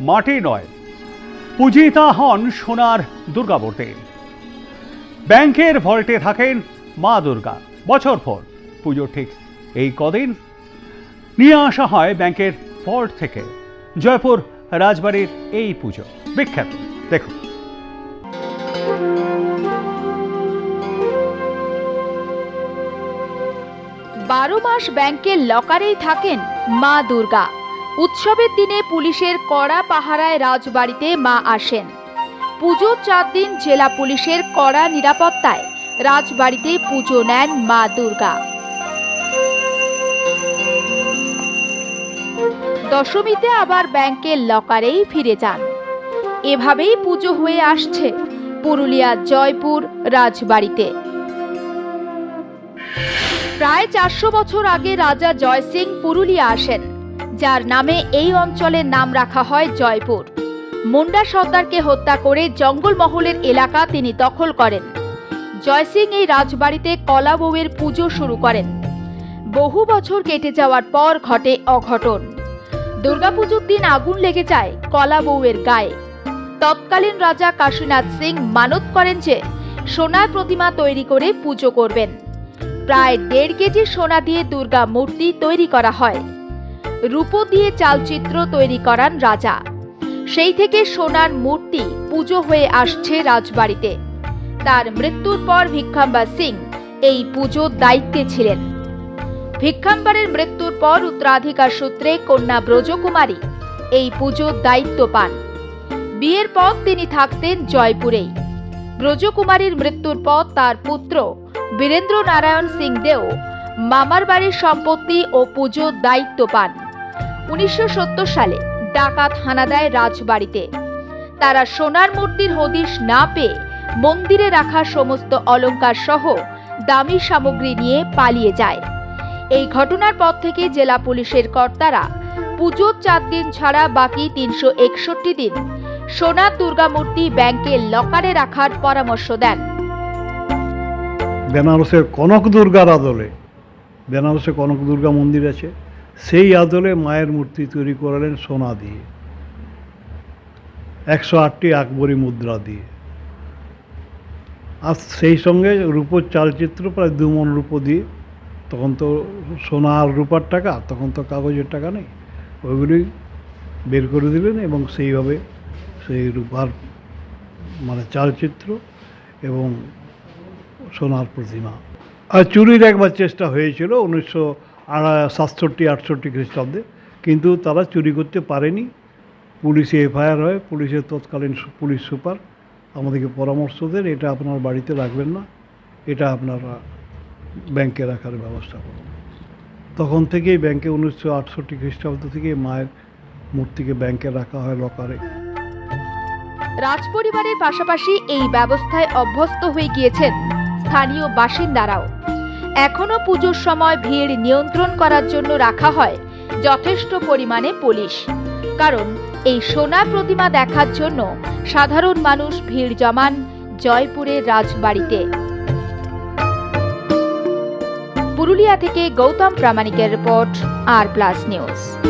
মাটি নয়। পূজিতা হন সোনার দুর্গামূর্তি। ব্যাংকের ভল্টে থাকেন মা দুর্গা। বছর পর পুজোর ঠিক এই কদিন নিয়ে আসা হয় ব্যাংকের ভল্ট থেকে। জয়পুর, রাজবাড়ির এই পুজো বিখ্যাত। দেখুন। বারো মাস ব্যাংকের লকারেই থাকেন মা দুর্গা। উৎসবের দিনে পুলিশের কড়া পাহারায় রাজবাড়িতে মা আসেন। পুজোর চার দিন জেলা পুলিশের কড়া নিরাপত্তায় রাজবাড়িতে পুজো নেন মা দুর্গা। দশমীতে আবার ব্যাংকের লকারেই ফিরে যান। এভাবেই পুজো হয়ে আসছে পুরুলিয়া জয়পুর রাজবাড়িতে। প্রায় চারশো বছর আগে রাজা জয় সিং পুরুলিয়া আসেন। যার নামে এই অঞ্চলের নাম রাখা হয় জয়পুর। মুন্ডা সর্দারকে হত্যা করে জঙ্গলমহলের এলাকা তিনি দখল করেন। জয় সিং এই রাজবাড়িতে কলা বউয়ের পুজো শুরু করেন। বহু বছর কেটে যাওয়ার পর ঘটে অঘটন। দুর্গাপুজোর দিন আগুন লেগে যায় কলা বউয়ের গায়ে। তৎকালীন রাজা কাশীনাথ সিং মানত করেন যে সোনার প্রতিমা তৈরি করে পুজো করবেন। প্রায় দেড় কেজি সোনা দিয়ে দুর্গা মূর্তি তৈরি করা হয়। রূপো দিয়ে চালচিত্র তৈরি করান রাজা। সেই থেকে সোনার মূর্তি পুজো হয়ে আসছে রাজবাড়িতে। তার মৃত্যুর পর ভিক্ষাম্বার সিং এই পুজোর দায়িত্বে ছিলেন। ভিক্ষাম্বারের মৃত্যুর পর উত্তরাধিকার সূত্রে কন্যা ব্রজকুমারী এই পুজোর দায়িত্ব পান। বিয়ের পর তিনি থাকতেন জয়পুরেই। ব্রজকুমারীর মৃত্যুর পর তার পুত্র বীরেন্দ্র নারায়ণ সিং দেও মামার বাড়ির সম্পত্তি ও পুজোর দায়িত্ব পান। উনিশশো সত্তর সালে ডাকাত হানা দেয় রাজবাড়িতে। তারা সোনার মূর্তির হদিশ না পেয়ে মন্দিরে রাখা সমস্ত অলংকার সহ দামি সামগ্রী নিয়ে পালিয়ে যায়। এই ঘটনার পর থেকে জেলা পুলিশের কর্তারা পুজোর চার দিন ছাড়া বাকি তিনশো একষট্টি দিন সোনার দুর্গামূর্তি ব্যাংকের লকারে রাখার পরামর্শ দেন। বেনারসের কনক দুর্গার আদলে, বেনারসে কনক দুর্গা মন্দির আছে। সেই আদলে মায়ের মূর্তি তৈরি করালেন সোনা দিয়ে। একশো আটটি আকবরী মুদ্রা দিয়ে। আর সেই সঙ্গে রূপোর চালচিত্র প্রায় দু মন রূপো দিয়ে। তখন তো সোনা আর রূপার টাকা, তখন তো কাগজের টাকা নেই। ওইগুলি বের করে দিলেন এবং সেইভাবে সেই রূপার মানে চালচিত্র এবং সোনার প্রতিমা। আর চুরির একবার চেষ্টা হয়েছিল উনিশশো সাতষট্টি, আটষট্টি খ্রিস্টাব্দে। কিন্তু তারা চুরি করতে পারেনি। পুলিশে এফআইআর হয় পুলিশের তৎকালীন পুলিশ সুপার আমাদেরকে পরামর্শ দেন, এটা আপনার বাড়িতে রাখবেন না, এটা আপনারা ব্যাংকে রাখার ব্যবস্থা করুন। তখন থেকেই ব্যাংকে উনিশশো আটষট্টি খ্রিস্টাব্দ থেকে মায়ের মূর্তিকে ব্যাংকে রাখা হয় লকারে। রাজপরিবারের পাশাপাশি এই ব্যবস্থায় অভ্যস্ত হয়ে গিয়েছেন স্থানীয় বাসিন্দারাও। এখনও পুজোর সময় ভিড় নিয়ন্ত্রণ করার জন্য রাখা হয়, যথেষ্ট পরিমাণে পুলিশ। কারণ, এই সোনা প্রতিমা দেখার জন্য সাধারণ মানুষ ভিড় জমান জয়পুরের রাজবাড়িতে। পুরুলিয়া থেকে গৌতম প্রামাণিকের রিপোর্ট, আর প্লাস নিউজ।